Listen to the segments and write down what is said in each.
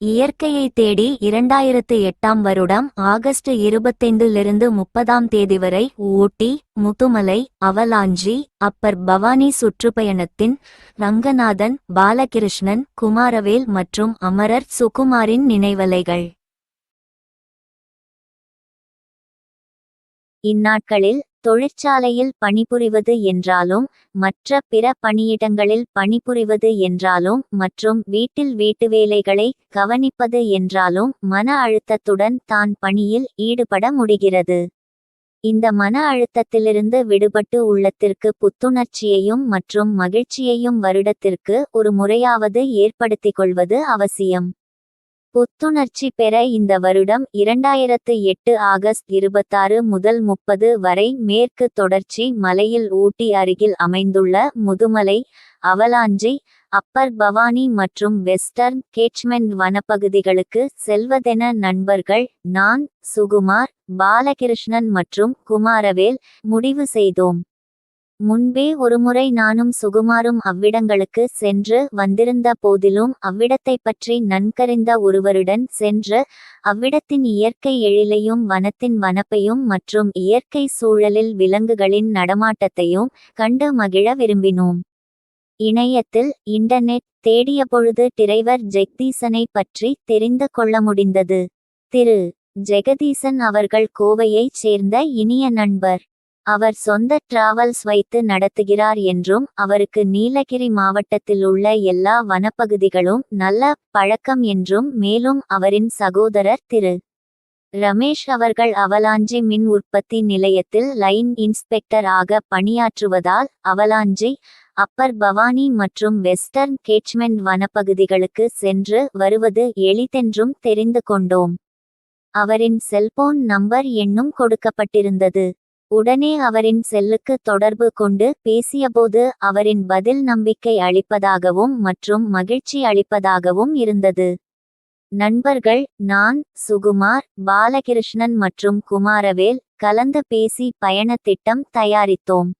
இயற்கையை தேடி இரண்டாயிரத்து எட்டாம் வருடம் ஆகஸ்ட் இருபத்தைந்திலிருந்து முப்பதாம் தேதி வரை ஊட்டி முத்துமலை அவலாஞ்சி அப்பர் பவானி சுற்றுப்பயணத்தின் ரங்கநாதன் பாலகிருஷ்ணன் குமாரவேல் மற்றும் அமரர் சுகுமாரின் நினைவலைகள். இந்நாட்களில் தொழிற்சாலையில் பணிபுரிவது என்றாலும் மற்ற பிற பணியிடங்களில் பணிபுரிவது என்றாலும் மற்றும் வீட்டில் வீட்டு வேலைகளை கவனிப்பது என்றாலும் மன அழுத்தத்துடன் தான் பணியில் ஈடுபட முடிகிறது. இந்த மன அழுத்தத்திலிருந்து விடுபட்டு உள்ளத்திற்கு புத்துணர்ச்சியையும் மற்றும் மகிழ்ச்சியையும் வருடத்திற்கு ஒரு முறையாவது ஏற்படுத்திக் கொள்வது அவசியம். புத்துணர்ச்சி பெற இந்த வருடம் இரண்டாயிரத்து எட்டு ஆகஸ்ட் இருபத்தாறு முதல் முப்பது வரை மேற்கு தொடர்ச்சி மலையில் ஊட்டி அருகில் அமைந்துள்ள முதுமலை அவலாஞ்சி அப்பர் பவானி மற்றும் வெஸ்டர்ன் கேட்ச்மெண்ட் வனப்பகுதிகளுக்கு செல்வதென நண்பர்கள் நான் சுகுமார் பாலகிருஷ்ணன் மற்றும் குமாரவேல் முடிவு செய்தோம். முன்பே ஒருமுறை நானும் சுகுமாரும் அவ்விடங்களுக்கு சென்று வந்திருந்த போதிலும் அவ்விடத்தைப் பற்றி நன்கறிந்த ஒருவருடன் சென்று அவ்விடத்தின் இயற்கை எழிலையும் வனத்தின் வனப்பையும் மற்றும் இயற்கை சூழலில் விலங்குகளின் நடமாட்டத்தையும் கண்டு மகிழ விரும்பினோம். இணையத்தில் இன்டர்நெட் தேடிய பொழுது டிரைவர் ஜெக்தீசனை பற்றி தெரிந்து கொள்ள முடிந்தது. திரு. ஜெகதீசன் அவர்கள் கோவையைச் சேர்ந்த இனிய நண்பர். அவர் சொந்த டிராவல்ஸ் வைத்து நடத்துகிறார் என்றும் அவருக்கு நீலகிரி மாவட்டத்தில் உள்ள எல்லா வனப்பகுதிகளும் நல்ல பழக்கம் என்றும் மேலும் அவரின் சகோதரர் திரு. ரமேஷ் அவர்கள் அவலாஞ்சி மின் உற்பத்தி நிலையத்தில் லைன் இன்ஸ்பெக்டர் ஆக பணியாற்றுவதால் அவலாஞ்சி அப்பர் பவானி மற்றும் வெஸ்டர்ன் கேட்ச்மெண்ட் வனப்பகுதிகளுக்கு சென்று வருவது எளிதென்றும் தெரிந்து கொண்டோம். அவரின் செல்போன் நம்பர் எண்ணும் கொடுக்கப்பட்டிருந்தது. உடனே அவரின் செல்லுக்கு தொடர்பு கொண்டு பேசியபோது அவரின் பதில் நம்பிக்கை அளிப்பதாகவும் மற்றும் மகிழ்ச்சி அளிப்பதாகவும் இருந்தது. நண்பர்கள் நான் சுகுமார் பாலகிருஷ்ணன் மற்றும் குமாரவேல் கலந்து பேசி பயணத் திட்டம் தயாரித்தோம்.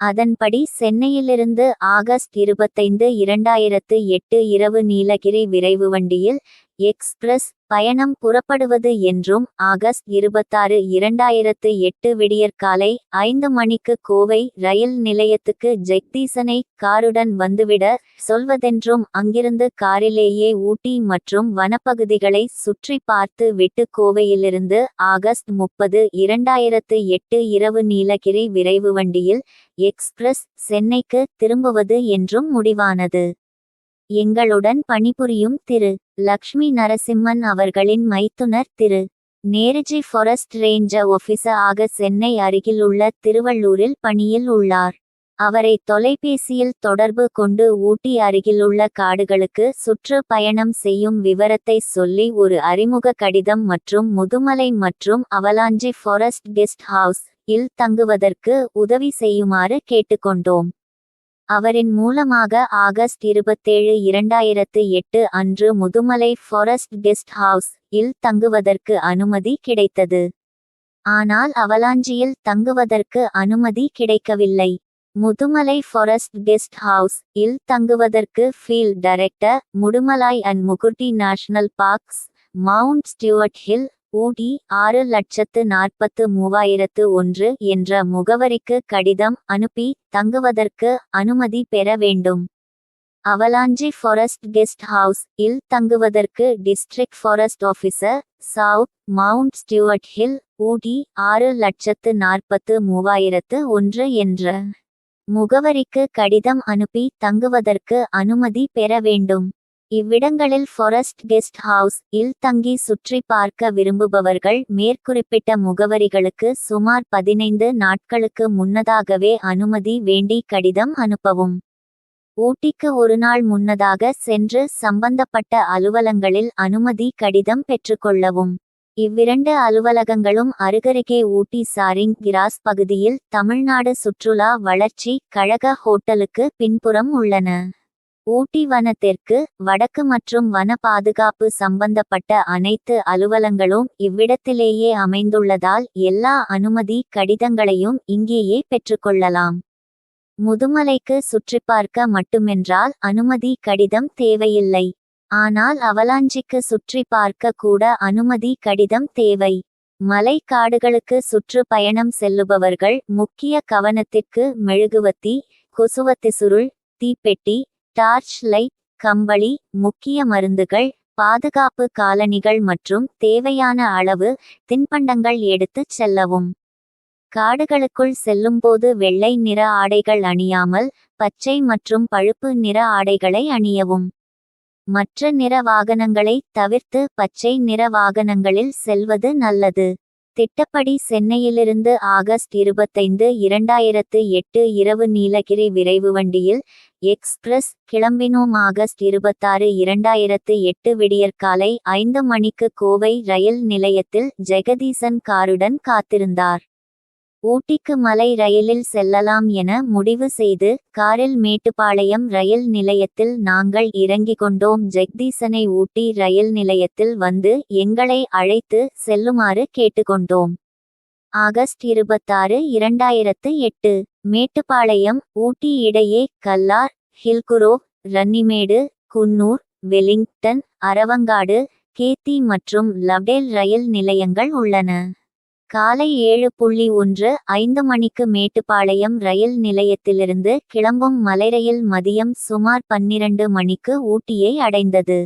அதன்படி சென்னையிலிருந்து ஆகஸ்ட் இருபத்தைந்து இரண்டாயிரத்து எட்டு இரவு நீலகிரி விரைவு வண்டியில் எக்ஸ்பிரஸ் பயணம் புறப்படுவது என்றும் ஆகஸ்ட் இருபத்தாறு இரண்டாயிரத்து எட்டு விடியற்காலை ஐந்து மணிக்கு கோவை ரயில் நிலையத்துக்கு ஜெக்தீசனை காருடன் வந்துவிட சொல்வதென்றும் அங்கிருந்து காரிலேயே ஊட்டி மற்றும் வனப்பகுதிகளை சுற்றி பார்த்து விட்டு கோவையிலிருந்து ஆகஸ்ட் முப்பது இரண்டாயிரத்து எட்டு இரவு நீலகிரி விரைவு வண்டியில் எக்ஸ்பிரஸ் சென்னைக்கு திரும்புவது என்றும் முடிவானது. எங்களுடன் பணிபுரியும் திரு. லக்ஷ்மி நரசிம்மன் அவர்களின் மைத்துனர் திரு. நேருஜி ஃபாரஸ்ட் ரேஞ்சர் ஆபீசர் ஆக சென்னை அருகிலுள்ள திருவள்ளூரில் பணியில் உள்ளார். அவரை தொலைபேசியில் தொடர்பு கொண்டு ஊட்டி அருகிலுள்ள காடுகளுக்கு சுற்று பயணம் செய்யும் விவரத்தை சொல்லி ஒரு அறிமுக கடிதம் மற்றும் முதுமலை மற்றும் அவலாஞ்சி ஃபாரஸ்ட் கெஸ்ட் ஹவுஸ் இல் தங்குவதற்கு உதவி செய்யுமாறு கேட்டுக்கொண்டோம். அவரின் மூலமாக ஆகஸ்ட் இருபத்தேழு இரண்டாயிரத்து எட்டு அன்று முதுமலை ஃபாரஸ்ட் கெஸ்ட் ஹவுஸ் இல் தங்குவதற்கு அனுமதி கிடைத்தது. ஆனால் அவலாஞ்சியில் தங்குவதற்கு அனுமதி கிடைக்கவில்லை. முதுமலை ஃபாரஸ்ட் கெஸ்ட் ஹவுஸ் இல் தங்குவதற்கு field director Mudumalai and Mukurthi national parks Mount Stuart Hill Ooty ஆறு லட்சத்து நாற்பத்து மூவாயிரத்து ஒன்று என்ற முகவரிக்கு கடிதம் அனுப்பி தங்குவதற்கு அனுமதி பெற வேண்டும். அவலாஞ்சி ஃபாரஸ்ட் கெஸ்ட் ஹவுஸ் இல் தங்குவதற்கு district forest officer south Mount Stuart Hill Ooty ஆறு லட்சத்து நாற்பத்து மூவாயிரத்து ஒன்று என்ற முகவரிக்கு கடிதம் அனுப்பி தங்குவதற்கு அனுமதி பெற வேண்டும். இவ்விடங்களில் ஃபாரஸ்ட் கெஸ்ட் ஹவுஸ் இல் தங்கி சுற்றி பார்க்க விரும்புபவர்கள் மேற்குறிப்பிட்ட முகவரிகளுக்கு சுமார் பதினைந்து நாட்களுக்கு முன்னதாகவே அனுமதி வேண்டி கடிதம் அனுப்பவும். ஊட்டிக்கு ஒரு நாள் முன்னதாக சென்று சம்பந்தப்பட்ட அலுவலங்களில் அனுமதி கடிதம் பெற்றுக்கொள்ளவும். இவ்விரண்டு அலுவலகங்களும் அருகருகே ஊட்டி சாரிங் கிராஸ் பகுதியில் தமிழ்நாடு சுற்றுலா வளர்ச்சி கழக ஹோட்டலுக்கு பின்புறம் உள்ளன. ஊட்டி வனத்திற்கு வடக்கு மற்றும் வன பாதுகாப்பு சம்பந்தப்பட்ட அனைத்து அலுவலங்களும் இவ்விடத்திலேயே அமைந்துள்ளதால் எல்லா அனுமதி கடிதங்களையும் இங்கேயே பெற்றுக்கொள்ளலாம். முதுமலைக்கு சுற்றிப்பார்க்க மட்டுமென்றால் அனுமதி கடிதம் தேவையில்லை. ஆனால் அவலாஞ்சிக்கு சுற்றி பார்க்க கூட அனுமதி கடிதம் தேவை. மலை காடுகளுக்கு சுற்றுப்பயணம் செல்லுபவர்கள் முக்கிய கவனத்திற்கு மெழுகுவத்தி கொசுவத்திசுருள் தீப்பெட்டி டார்ச் லைட் கம்பளி முக்கிய மருந்துகள் பாதுகாப்பு காலணிகள் மற்றும் தேவையான அளவு தின்பண்டங்கள் எடுத்துச் செல்லவும். காடுகளுக்குள் செல்லும்போது வெள்ளை நிற ஆடைகள் அணியாமல் பச்சை மற்றும் பழுப்பு நிற ஆடைகளை அணியவும். மற்ற நிற வாகனங்களை தவிர்த்து பச்சை நிற வாகனங்களில் செல்வது நல்லது. திட்டப்படி சென்னையிலிருந்து ஆகஸ்ட் இருபத்தைந்து இரண்டாயிரத்து எட்டு இரவு நீலகிரி விரைவு வண்டியில் எக்ஸ்பிரஸ் கிளம்பினோம். ஆகஸ்ட் இருபத்தாறு இரண்டாயிரத்து எட்டு விடியற்காலை ஐந்து மணிக்கு கோவை ரயில் நிலையத்தில் ஜெகதீசன் காருடன் காத்திருந்தார். ஊட்டிக்கு மலை ரயிலில் செல்லலாம் என முடிவு செய்து காரில் மேட்டுப்பாளையம் ரயில் நிலையத்தில் நாங்கள் இறங்கிக் கொண்டோம். ஜெக்தீசனை ஊட்டி ரயில் நிலையத்தில் வந்து எங்களை அழைத்து செல்லுமாறு கேட்டுக்கொண்டோம். ஆகஸ்ட் இருபத்தாறு இரண்டாயிரத்து எட்டு. மேட்டுப்பாளையம் ஊட்டி இடையே கல்லார் ஹில்குரோ ரன்னிமேடு குன்னூர் வெலிங்டன் அரவங்காடு கேத்தி மற்றும் லவ்டேல் ரயில் நிலையங்கள் உள்ளன. காலை ஏழு புள்ளி ஒன்று ஐந்து மணிக்கு மேட்டுப்பாளையம் ரயில் நிலையத்திலிருந்து கிளம்பும் மலைரயில் மதியம் சுமார் பன்னிரண்டு மணிக்கு ஊட்டியை அடைந்தது.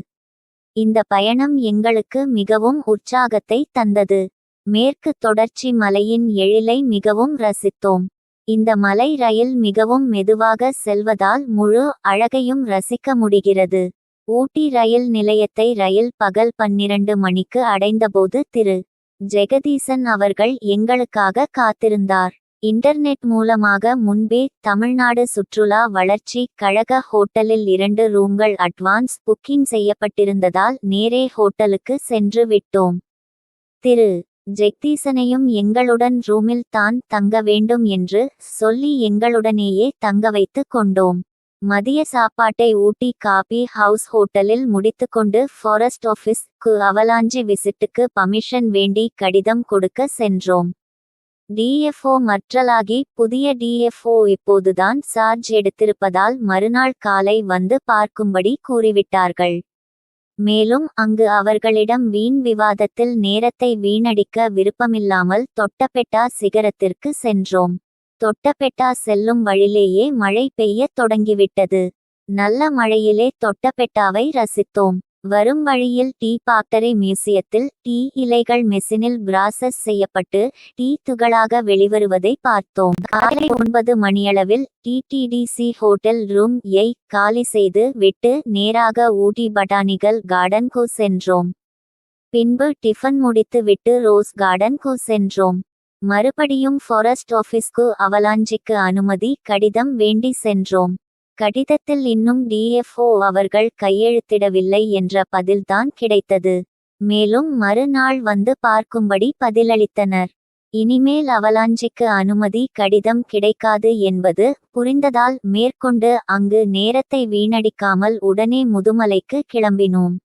இந்த பயணம் எங்களுக்கு மிகவும் உற்சாகத்தை தந்தது. மேற்கு தொடர்ச்சி மலையின் எழிலை மிகவும் ரசித்தோம். இந்த மலை ரயில் மிகவும் மெதுவாக செல்வதால் முழு அழகையும் ரசிக்க முடிகிறது. ஊட்டி ரயில் நிலையத்தை ரயில் பகல் பன்னிரண்டு மணிக்கு அடைந்தபோது திரு. ஜெகதீசன் அவர்கள் எங்களுக்காக காத்திருந்தார். இன்டர்நெட் மூலமாக முன்பே தமிழ்நாடு சுற்றுலா வளர்ச்சி கழக ஹோட்டலில் இரண்டு ரூம்கள் அட்வான்ஸ் புக்கிங் செய்யப்பட்டிருந்ததால் நேரே ஹோட்டலுக்கு சென்று விட்டோம். திரு. ஜெக்தீசனையும் எங்களுடன் ரூமில் தான் தங்க வேண்டும் என்று சொல்லி எங்களுடனேயே தங்க வைத்து கொண்டோம். மதிய சாப்பாட்டை ஊட்டி காபி ஹவுஸ் ஹோட்டலில் முடித்துக்கொண்டு ஃபாரஸ்ட் ஆஃபீஸ் கு அவலாஞ்சி விசிட்டுக்கு பமிஷன் வேண்டி கடிதம் கொடுக்க சென்றோம். டிஎஃப்ஓ மற்றலாகி புதிய டிஎஃப்ஓ இப்போதுதான் சார்ஜ் எடுத்திருப்பதால் மறுநாள் காலை வந்து பார்க்கும்படி கூறிவிட்டார்கள். மேலும் அங்கு அவர்களிடம் வீண் விவாதத்தில் நேரத்தை வீணடிக்க விருப்பமில்லாமல் தொட்டபெட்டா சிகரத்திற்கு சென்றோம். தொட்டபெட்டா செல்லும் வழியிலேயே மழை பெய்யத் தொடங்கிவிட்டது. நல்ல மழையிலே தொட்டபெட்டாவை ரசித்தோம். வரும் வழியில் டீ பாக்டரி மியூசியத்தில் டீ இலைகள் மெஷினில் பிராசஸ் செய்யப்பட்டு டீ துகளாக வெளிவருவதை பார்த்தோம். காலை ஒன்பது மணியளவில் டிடிடிசி ஹோட்டல் ரூம் யை காலி செய்து விட்டு நேராக ஊட்டி பட்டானிக்கல் கார்டன்கு சென்றோம். பின்பு டிஃபன் முடித்து விட்டு ரோஸ் கார்டன்கு சென்றோம். மறுபடியும் ஃபாரஸ்ட் ஆஃபீஸ்க்கு அவலாஞ்சிக்கு அனுமதி கடிதம் வேண்டி சென்றோம். கடிதத்தில் இன்னும் டிஎஃப்ஓ அவர்கள் கையெழுத்திடவில்லை என்ற பதில்தான் கிடைத்தது. மேலும் மறுநாள் வந்து பார்க்கும்படி பதிலளித்தனர். இனிமேல் அவலாஞ்சிக்கு அனுமதி கடிதம் கிடைக்காது என்பது புரிந்ததால் மேற்கொண்டு அங்கு நேரத்தை வீணடிக்காமல் உடனே முதுமலைக்கு கிளம்பினோம்.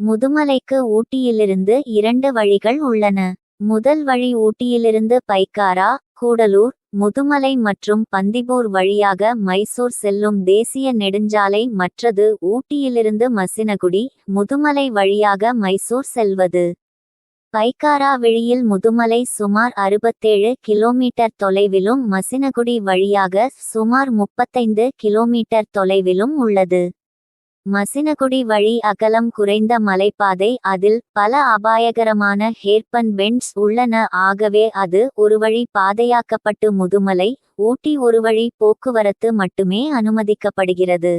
முதுமலைக்கு ஊட்டியிலிருந்து இரண்டு வழிகள் உள்ளன. முதல் வழி ஊட்டியிலிருந்து பைக்காரா கூடலூர் முதுமலை மற்றும் பந்திபூர் வழியாக மைசூர் செல்லும் தேசிய நெடுஞ்சாலை மற்றது ஊட்டியிலிருந்து மசினகுடி முதுமலை வழியாக மைசூர் செல்வது. பைக்காரா வெளியில் முதுமலை சுமார் அறுபத்தேழு கிலோமீட்டர் தொலைவிலும் மசினகுடி வழியாக சுமார் முப்பத்தைந்து கிலோமீட்டர் தொலைவிலும் உள்ளது. மசினகுடி வழி அகலம் குறைந்த மலைப்பாதை அதில் பல அபாயகரமான ஹேர்பன் பெண்ட்ஸ் உள்ளன. ஆகவே அது ஒரு வழி பாதையாக்கப்பட்டு முதுமலை ஊட்டி ஒரு வழி போக்குவரத்து மட்டுமே அனுமதிக்கப்படுகிறது.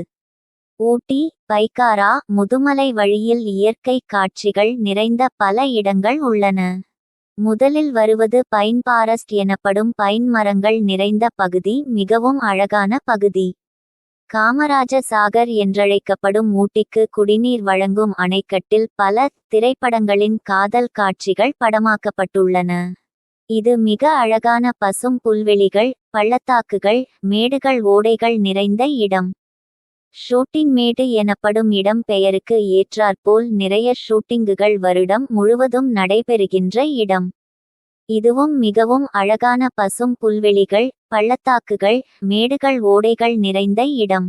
ஊட்டி பைக்காரா முதுமலை வழியில் இயற்கை காட்சிகள் நிறைந்த பல இடங்கள் உள்ளன. முதலில் வருவது பைன் பாரஸ்ட் எனப்படும் பைன் மரங்கள் நிறைந்த பகுதி மிகவும் அழகான பகுதி. காமராஜ சாகர் என்றழைக்கப்படும் ஊட்டிக்கு குடிநீர் வழங்கும் அணைக்கட்டில் பல திரைப்படங்களின் காதல் காட்சிகள் படமாக்கப்பட்டுள்ளன. இது மிக அழகான பசும் புல்வெளிகள் பள்ளத்தாக்குகள் மேடுகள் ஓடைகள் நிறைந்த இடம். ஷூட்டிங் மேடு எனப்படும் இடம் பெயருக்கு ஏற்றாற்போல் நிறைய ஷூட்டிங்குகள் வருடம் முழுவதும் நடைபெறுகின்ற இடம். இதுவும் மிகவும் அழகான பசும் புல்வெளிகள் பள்ளத்தாக்குகள் மேடுகள் ஓடைகள் நிறைந்த இடம்.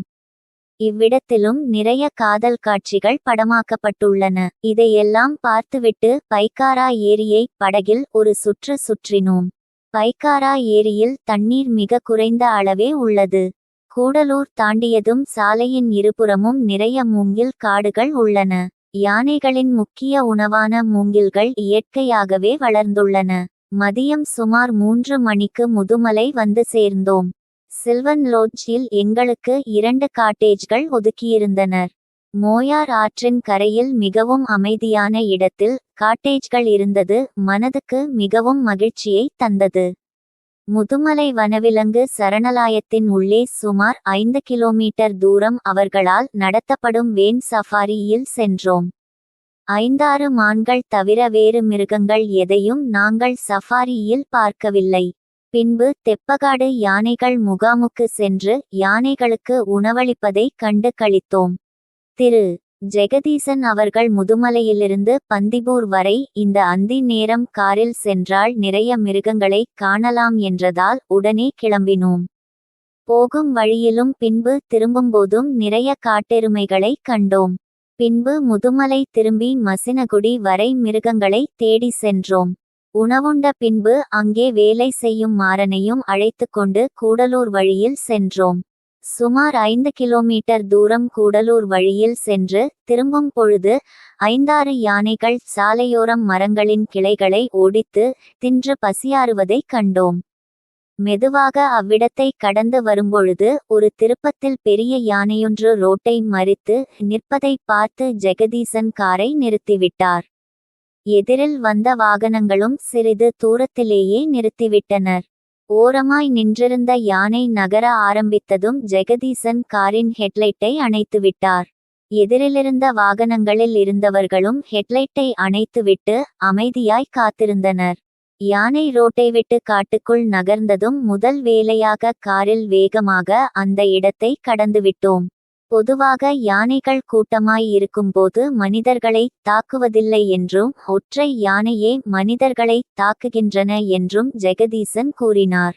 இவ்விடத்திலும் நிறைய காதல் காட்சிகள் படமாக்கப்பட்டுள்ளன. இதையெல்லாம் பார்த்துவிட்டு பைக்காரா ஏரியை படகில் ஒரு சுற்று சுற்றினோம். பைக்காரா ஏரியில் தண்ணீர் மிக குறைந்த அளவே உள்ளது. கூடலூர் தாண்டியதும் சாலையின் இருபுறமும் நிறைய மூங்கில் காடுகள் உள்ளன. யானைகளின் முக்கிய உணவான மூங்கில்கள் இயற்கையாகவே வளர்ந்துள்ளன. மதியம் சுமார் மூன்று மணிக்கு முதுமலை வந்து சேர்ந்தோம். சில்வன் லோட்ஜில் எங்களுக்கு இரண்டு காட்டேஜ்கள் ஒதுக்கியிருந்தனர். மோயார் ஆற்றின் கரையில் மிகவும் அமைதியான இடத்தில் காட்டேஜ்கள் இருந்தது மனதுக்கு மிகவும் மகிழ்ச்சியை தந்தது. முதுமலை வனவிலங்கு சரணாலயத்தின் உள்ளே சுமார் ஐந்து கிலோமீட்டர் தூரம் அவர்களால் நடத்தப்படும் வேன் சஃபாரியில் சென்றோம். ஐந்தாறு மான்கள் தவிர வேறு மிருகங்கள் எதையும் நாங்கள் சஃபாரியில் பார்க்கவில்லை. பின்பு தெப்பகாடு யானைகள் முகாமுக்கு சென்று யானைகளுக்கு உணவளிப்பதை கண்டு கழித்தோம் திரு. ஜெகதீசன் அவர்கள் முதுமலையிலிருந்து பந்திபூர் வரை இந்த அந்தி நேரம் காரில் சென்றால் நிறைய மிருகங்களை காணலாம் என்றதால் உடனே கிளம்பினோம். போகும் வழியிலும் பின்பு திரும்பும்போதும் நிறைய காட்டெருமைகளை கண்டோம். பின்பு முதுமலை திரும்பி மசினகுடி வரை மிருகங்களை தேடி சென்றோம். உணவுண்ட பின்பு அங்கே வேலை செய்யும் மாறனையும் அழைத்து கொண்டு கூடலூர் வழியில் சென்றோம். சுமார் ஐந்து கிலோமீட்டர் தூரம் கூடலூர் வழியில் சென்று திரும்பும் பொழுது ஐந்தாறு யானைகள் சாலையோரம் மரங்களின் கிளைகளை ஒடித்து தின்று பசியாறுவதைக் கண்டோம். மெதுவாக அவ்விடத்தை கடந்து வரும்பொழுது ஒரு திருப்பத்தில் பெரிய யானையொன்று ரோட்டை மறித்து நிற்பதை பார்த்து ஜெகதீசன் காரை நிறுத்திவிட்டார். எதிரில் வந்த வாகனங்களும் சிறிது தூரத்திலேயே நிறுத்திவிட்டனர். ஓரமாய் நின்றிருந்த யானை நகர ஆரம்பித்ததும் ஜெகதீசன் காரின் ஹெட்லைட்டை அணைத்துவிட்டார். எதிரிலிருந்த வாகனங்களில் இருந்தவர்களும் ஹெட்லைட்டை அணைத்துவிட்டு அமைதியாய் காத்திருந்தனர். யானை ரோட்டை விட்டு காட்டுக்குள் நகர்ந்ததும் முதல் வேலையாக காரில் வேகமாக அந்த இடத்தை கடந்துவிட்டோம். பொதுவாக யானைகள் கூட்டமாய் இருக்கும்போது மனிதர்களை தாக்குவதில்லை என்றும் ஒற்றை யானையே மனிதர்களை தாக்குகின்றன என்றும் ஜெகதீசன் கூறினார்.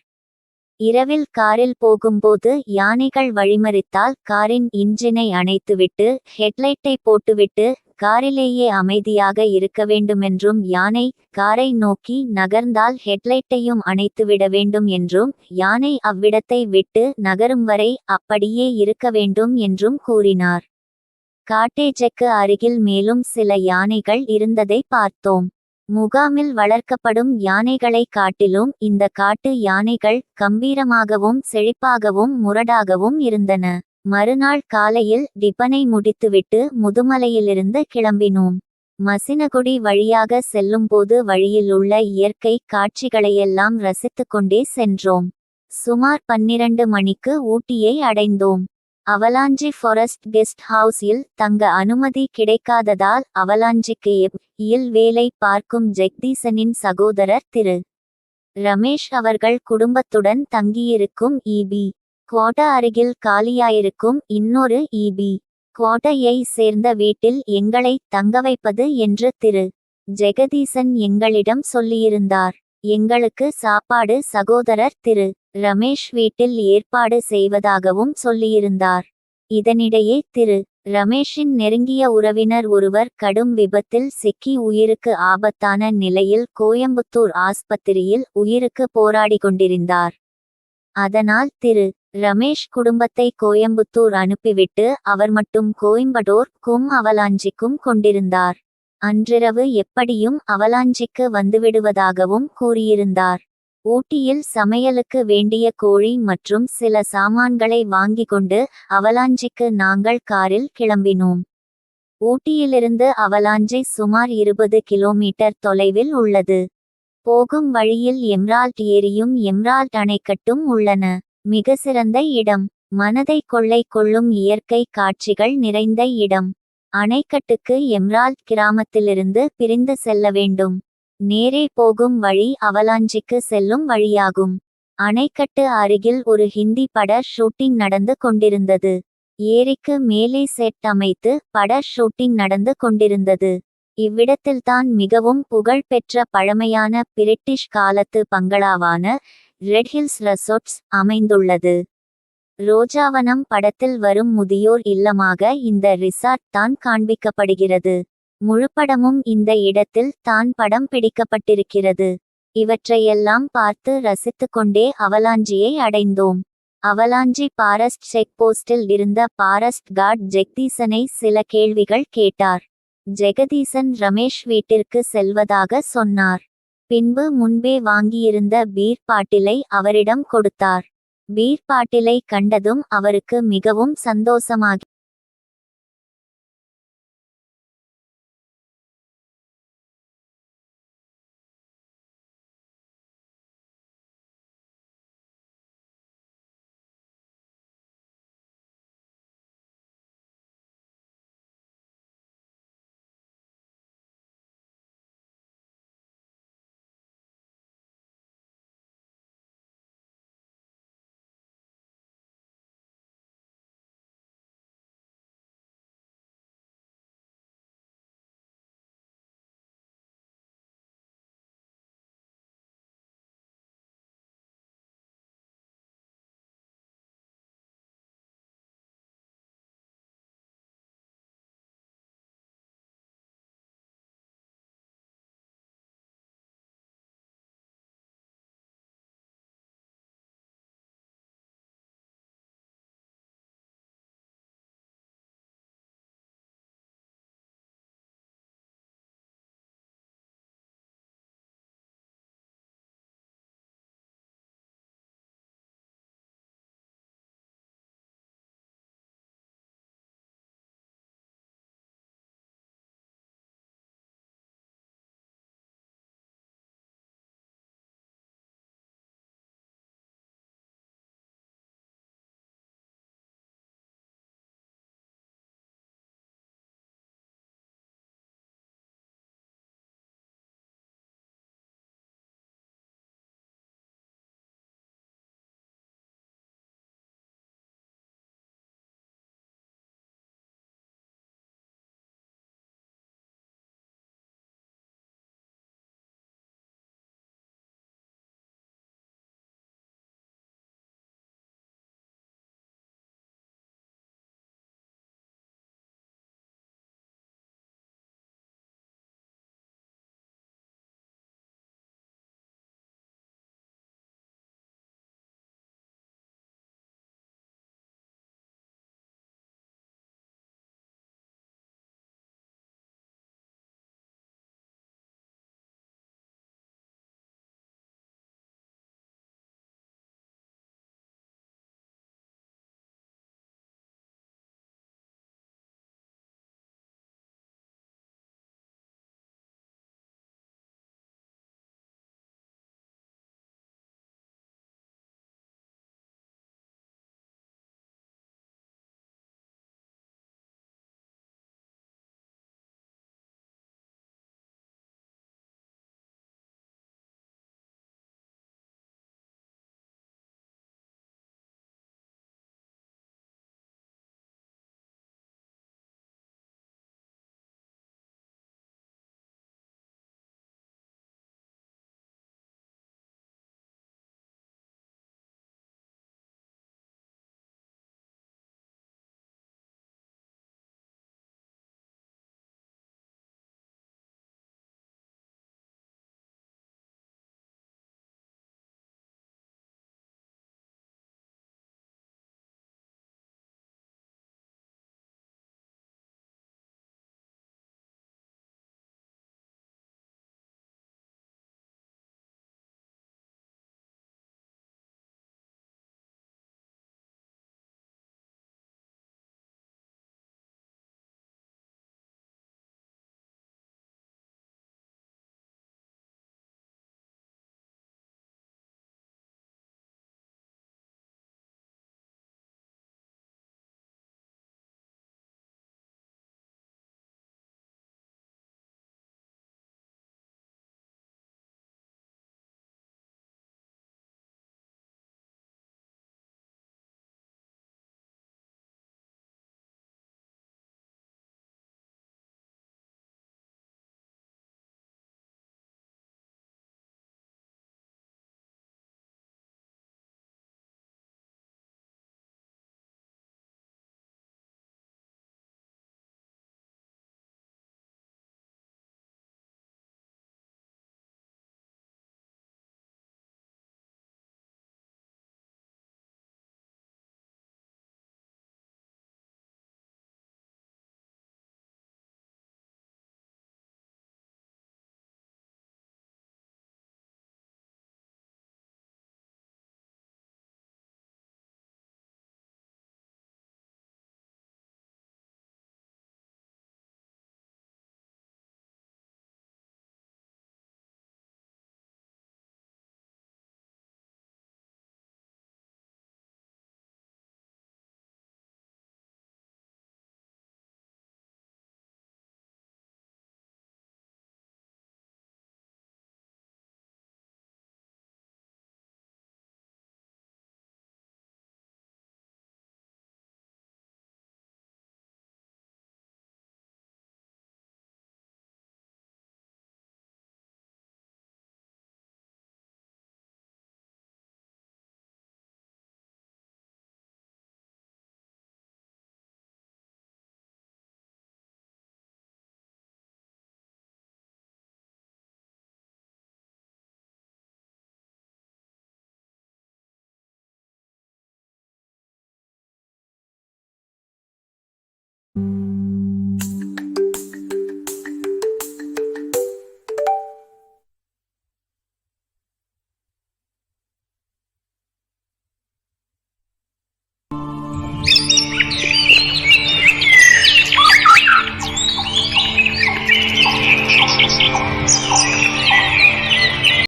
இரவில் காரில் போகும்போது யானைகள் வழிமறித்தால் காரின் இன்ஜினை அணைத்துவிட்டு ஹெட்லைட்டை போட்டுவிட்டு காரிலேயே அமைதியாக இருக்க வேண்டுமென்றும் யானை காரை நோக்கி நகர்ந்தால் ஹெட்லைட்டையும் அணைத்துவிட வேண்டும் என்றும் யானை அவ்விடத்தை விட்டு நகரும் வரை அப்படியே இருக்க வேண்டும் என்றும் கூறினார். காட்டேஜக்கு அருகில் மேலும் சில யானைகள் இருந்ததை பார்த்தோம். முகாமில் வளர்க்கப்படும் யானைகளை காட்டிலும் இந்த காட்டு யானைகள் கம்பீரமாகவும் செழிப்பாகவும் முரடாகவும் இருந்தன. மறுநாள் காலையில் டிபனை முடித்துவிட்டு முதுமலையிலிருந்து கிளம்பினோம். மசினகுடி வழியாக செல்லும்போது வழியில் உள்ள இயற்கை காட்சிகளையெல்லாம் ரசித்துக் கொண்டே சென்றோம். சுமார் பன்னிரண்டு மணிக்கு ஊட்டியை அடைந்தோம். அவலாஞ்சி ஃபாரஸ்ட் கெஸ்ட் ஹவுஸில் தங்க அனுமதி கிடைக்காததால் அவலாஞ்சிக்கு இல் வேலை பார்க்கும் ஜெக்தீசனின் சகோதரர் திரு. ரமேஷ் அவர்கள் குடும்பத்துடன் தங்கியிருக்கும் இபி குவாட்டா அருகில் காலியாயிருக்கும் இன்னொரு இபி. கோட்டையை சேர்ந்த வீட்டில் எங்களை தங்க வைப்பது என்று திரு. ஜெகதீசன் எங்களிடம் சொல்லியிருந்தார். எங்களுக்கு சாப்பாடு சகோதரர் திரு. ரமேஷ் வீட்டில் ஏற்பாடு செய்வதாகவும் சொல்லியிருந்தார். இதனிடையே திரு. ரமேஷின் நெருங்கிய உறவினர் ஒருவர் கடும் விபத்தில் சிக்கி உயிருக்கு ஆபத்தான நிலையில் கோயம்புத்தூர் ஆஸ்பத்திரியில் உயிருக்கு போராடி கொண்டிருந்தார் அதனால் திரு. ரமேஷ் குடும்பத்தை கோயம்புத்தூர் அனுப்பிவிட்டு அவர் மட்டும் கோயம்படோர் கும் அவலாஞ்சிக்கும் கொண்டிருந்தார். அன்றிரவு எப்படியும் அவலாஞ்சிக்கு வந்துவிடுவதாகவும் கூறியிருந்தார். ஊட்டியில் சமையலுக்கு வேண்டிய கோழி மற்றும் சில சாமான்களை வாங்கி கொண்டு அவலாஞ்சிக்கு நாங்கள் காரில் கிளம்பினோம். ஊட்டியிலிருந்து அவலாஞ்சி சுமார் இருபது கிலோமீட்டர் தொலைவில் உள்ளது. போகும் வழியில் எம்ரால்ட் ஏரியும் எம்ரால்ட் அணைக்கட்டும் உள்ளன. மிக சிறந்த இடம். மனதை கொள்ளை கொள்ளும் இயற்கை காட்சிகள் நிறைந்த இடம். அணைக்கட்டுக்கு எம்ரால்ட் கிராமத்திலிருந்து பிரிந்து செல்ல வேண்டும். நேரே போகும் வழி அவலாஞ்சிக்கு செல்லும் வழியாகும். அணைக்கட்டு அருகில் ஒரு ஹிந்தி பட ஷூட்டிங் நடந்து கொண்டிருந்தது. ஏரிக்கு மேலே செட் அமைத்து பட ஷூட்டிங் நடந்து கொண்டிருந்தது. இவ்விடத்தில்தான் மிகவும் புகழ்பெற்ற பழமையான பிரிட்டிஷ் காலத்து பங்களாவான ரெட் ஹில்ஸ் ரெசார்ட்ஸ் அமைந்துள்ளது. ரோஜாவனம் படத்தில் வரும் முதியோர் இல்லமாக இந்த ரிசார்ட் தான் காண்பிக்கப்படுகிறது. முழுப்படமும் இந்த இடத்தில் தான் படம் பிடிக்கப்பட்டிருக்கிறது. இவற்றையெல்லாம் பார்த்து ரசித்துக் கொண்டே அவலாஞ்சியை அடைந்தோம். அவலாஞ்சி பாரஸ்ட் செக் போஸ்டில் இருந்த பாரஸ்ட் கார்ட் ஜெகதீசனை சில கேள்விகள் கேட்டார். ஜெகதீசன் ரமேஷ் வீட்டிற்கு செல்வதாக சொன்னார். பின்பு முன்பே வாங்கியிருந்த பீர் பாட்டிலை அவரிடம் கொடுத்தார். பீர் பாட்டிலை கண்டதும் அவருக்கு மிகவும் சந்தோஷமாகி